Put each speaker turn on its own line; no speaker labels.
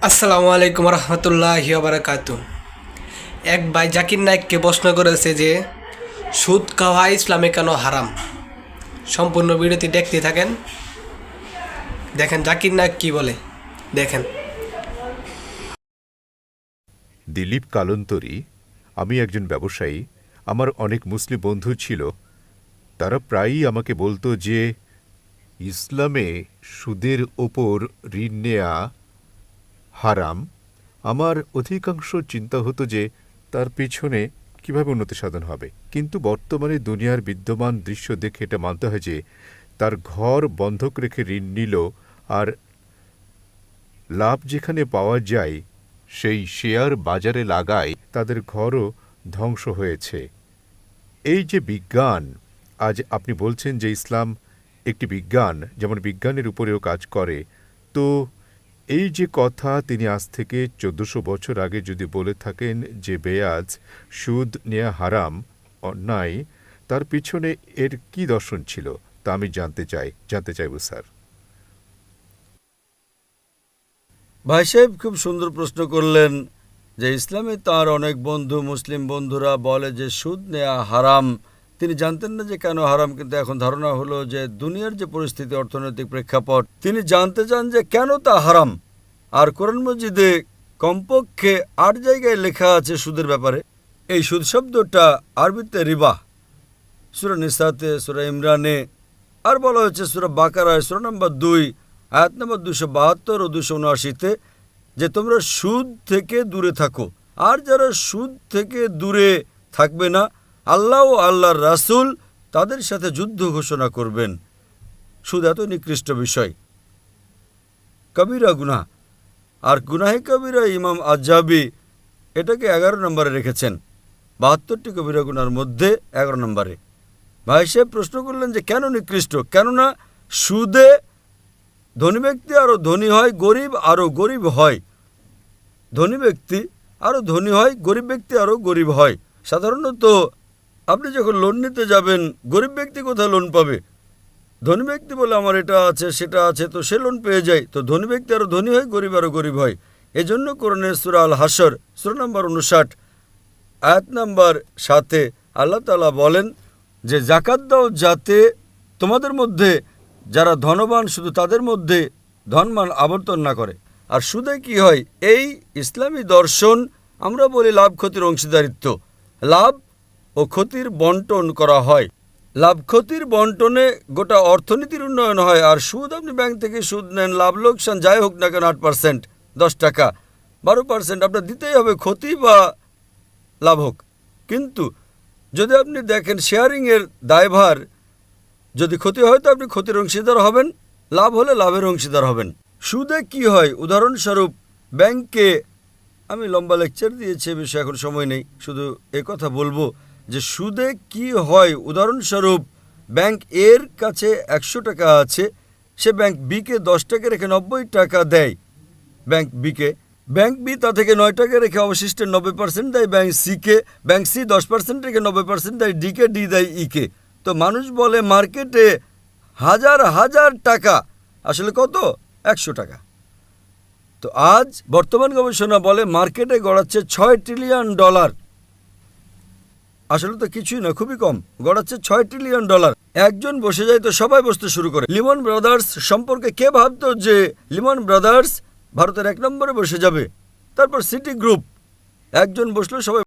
আসসালামু আলাইকুম রহমতুল্লাহ বারাকাত এক ভাই জাকির নায়ককে প্রশ্ন করেছে যে, সুদ খাওয়া ইসলামে কেন হারাম? সম্পূর্ণ ভিডিওটি দেখতে থাকেন। দেখেন জাকির নায়ক কি বলে। দেখেন।
দিলীপ কালন্তরী, আমি একজন ব্যবসায়ী, আমার অনেক মুসলিম বন্ধু ছিল। তারা প্রায়ই আমাকে বলতো যে, ইসলামে সুদের ওপর ঋণ নেয়া হারাম, আমার অধিকাংশ চিন্তা হতো যে তার পেছনে কীভাবে উন্নতি সাধন হবে। কিন্তু বর্তমানে দুনিয়ার বিদ্যমান দৃশ্য দেখে এটা মানতে হয় যে তার ঘর বন্ধক রেখে ঋণ নিল আর লাভ যেখানে পাওয়া যায় সেই শেয়ার বাজারে লাগায় তাদের ঘরও ধ্বংস হয়েছে। এই যে বিজ্ঞান, আজ আপনি বলছেন যে ইসলাম একটি বিজ্ঞান, যেমন বিজ্ঞানের উপরেও কাজ করে, তো এই যে কথা তিনি আজ থেকে চোদ্দশো বছর আগে যদি বলে থাকেন যে বেয়াজ সুদ নেয়া হারাম, অন্যায়, তার পিছনে এর কি দর্শন ছিল, তা আমি জানতে চাই, জানতে চাইব, স্যার।
ভাই সাহেব, খুব সুন্দর প্রশ্ন করলেন যে ইসলামে তার অনেক বন্ধু, মুসলিম বন্ধুরা বলে যে সুদ নেয়া হারাম তিনি জানতেন না যে কেন হারাম, কিন্তু এখন ধারণা হলো যে দুনিয়ার যে পরিস্থিতি, অর্থনৈতিক প্রেক্ষাপট, তিনি জানতে চান যে কেন তা হারাম। আর কোরআন মসজিদে কমপক্ষে আট জায়গায় লেখা আছে সুদের ব্যাপারে। এই সুদ শব্দটা আরবিতে রিবা, সুরা নিসাতে, সুরা ইমরানে, আর বলা হয়েছে সুরা বাকারায়, সুরা নম্বর দুই, আয়াত নম্বর দুশো বাহাত্তর ও দুশো উনআশিতে, যে তোমরা সুদ থেকে দূরে থাকো। আর যারা সুদ থেকে দূরে থাকবে না আল্লাহ ও আল্লাহর রাসূল তাদের সাথে যুদ্ধ ঘোষণা করবেন। সুদ এত নিকৃষ্ট বিষয়। কবিরা গুনাহ। আর গুনাহে কবিরা ইমাম আজাবি এটাকে এগারো নম্বরে রেখেছেন। বাহাত্তরটি কবিরা গুনার মধ্যে এগারো নম্বরে। ভাই সাহেব প্রশ্ন করলেন যে, কেন নিকৃষ্ট? কেননা সুদে ধনী ব্যক্তি আরও ধনী হয়, গরিব আরও গরিব হয়। ধনী ব্যক্তি আরও ধনী হয়, গরিব ব্যক্তি আরও গরিব হয়। সাধারণত আপনি যখন লোন নিতে যাবেন, গরিব ব্যক্তি কোথায় লোন পাবে? ধনী ব্যক্তি বলে আমার এটা আছে, সেটা আছে, তো সে লোন পেয়ে যায়। তো ধনী ব্যক্তি আরও ধনী হয়, গরিব আরও গরিব হয়। এজন্য কোরআনে সুরা আল হাসর সুরা নম্বর উনষাট আয়াত নাম্বার সাথে আল্লাহ তালা বলেন যে, জাকাত দাও যাতে তোমাদের মধ্যে যারা ধনবান, শুধু তাদের মধ্যে ধনমান আবর্তন না করে। আর সুদে কি হয়? এই ইসলামী দর্শন, আমরা বলি লাভ ক্ষতির অংশীদারিত্ব। লাভ ও ক্ষতির বন্টন করা হয়। লাভ ক্ষতির বন্টনে গোটা অর্থনীতির উন্নয়ন হয় আর সুদ আপনি ব্যাংক থেকে সুদ নেন, লাভ লোকসান যাই হোক না কেন আট পার্সেন্ট দশ টাকা। বারো পার্সেন্ট আপনার দিতেই হবে ক্ষতি বা লাভ হোক। কিন্তু যদি আপনি দেখেন শেয়ারিংয়ের দায়ভার, যদি ক্ষতি হয় তো আপনি ক্ষতির অংশীদার হবেন, লাভ হলে লাভের অংশীদার হবেন। সুদে কি হয়? উদাহরণস্বরূপ ব্যাংকে আমি লম্বা লেকচার দিয়েছি, এ বিষয়ে এখন সময় নেই, শুধু কথা বলব। যে সুদে কি হয়? উদাহরণস্বরূপ ব্যাংক এর কাছে একশো টাকা আছে, সে ব্যাংক বিকে দশ টাকা রেখে নব্বই টাকা দেয়। ব্যাংক বিকে ব্যাংক বি তা থেকে নয় টাকা রেখে অবশিষ্ট নব্বই পার্সেন্ট দেয় ব্যাংক সিকে ব্যাংক সি দশ পার্সেন্ট রেখে নব্বই পার্সেন্ট দেয় ডিকে ডি দেয় ইকে তো মানুষ বলে মার্কেটে হাজার হাজার টাকা, আসলে কত? একশো টাকা। তো আজ বর্তমান গবেষণা বলে মার্কেটে গড়াচ্ছে ছয় ট্রিলিয়ন ডলার আসলে তো কিছুই না খুবই কম। গড়াচ্ছে ছয় ট্রিলিয়ন ডলার একজন বসে যায় তো সবাই বসতে শুরু করে। লিমন ব্রাদার্স সম্পর্কে কে ভাবতো যে লিমন ব্রাদার্স ভারতের এক নম্বরে বসে যাবে? তারপর সিটি গ্রুপ একজন বসল, সবাই